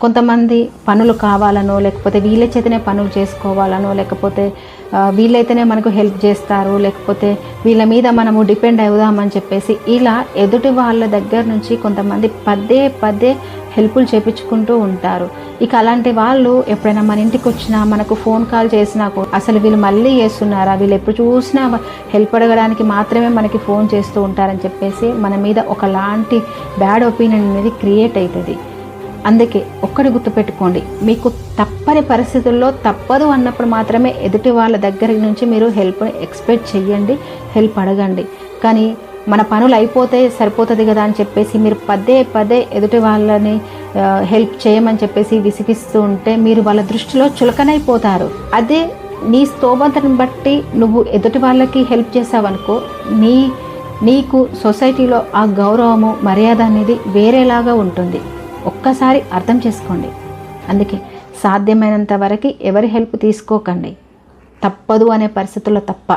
కొంతమంది పనులు కావాలనో లేకపోతే వీళ్ళ చేతనే పనులు చేసుకోవాలనో లేకపోతే వీళ్ళైతేనే మనకు హెల్ప్ చేస్తారు లేకపోతే వీళ్ళ మీద మనము డిపెండ్ అవుదామని చెప్పేసి ఇలా ఎదుటి వాళ్ళ దగ్గర నుంచి కొంతమంది పదే పదే హెల్ప్లు చేపించుకుంటూ ఉంటారు. ఇక అలాంటి వాళ్ళు ఎప్పుడైనా మన ఇంటికి వచ్చినా మనకు ఫోన్ కాల్ చేసినా అసలు వీళ్ళు మళ్ళీ చేస్తున్నారా? వీళ్ళు ఎప్పుడు చూసినా హెల్ప్ అడగడానికి మాత్రమే మనకి ఫోన్ చేస్తూ ఉంటారని చెప్పేసి మన మీద ఒకలాంటి బ్యాడ్ ఒపీనియన్ అనేది క్రియేట్ అవుతుంది అందుకే ఒక్కటి గుర్తుపెట్టుకోండి మీకు తప్పని పరిస్థితుల్లో తప్పదు అన్నప్పుడు మాత్రమే ఎదుటి వాళ్ళ దగ్గర నుంచి మీరు హెల్ప్ ఎక్స్పెక్ట్ చేయండి హెల్ప్ అడగండి. కానీ మన పనులు అయిపోతే సరిపోతుంది కదా అని చెప్పేసి మీరు పదే పదే ఎదుటి వాళ్ళని హెల్ప్ చేయమని చెప్పేసి విసిగిస్తూ ఉంటే మీరు వాళ్ళ దృష్టిలో చులకనైపోతారు. అదే నీ స్తోమతను బట్టి నువ్వు ఎదుటి వాళ్ళకి హెల్ప్ చేసావనుకో నీ నీకు సొసైటీలో ఆ గౌరవము మర్యాద అనేది వేరేలాగా ఉంటుంది. ఒక్కసారి అర్థం చేసుకోండి. అందుకే సాధ్యమైనంత వరకు ఎవరి హెల్ప్ తీసుకోకండి. తప్పదు అనే పరిస్థితుల్లో తప్ప.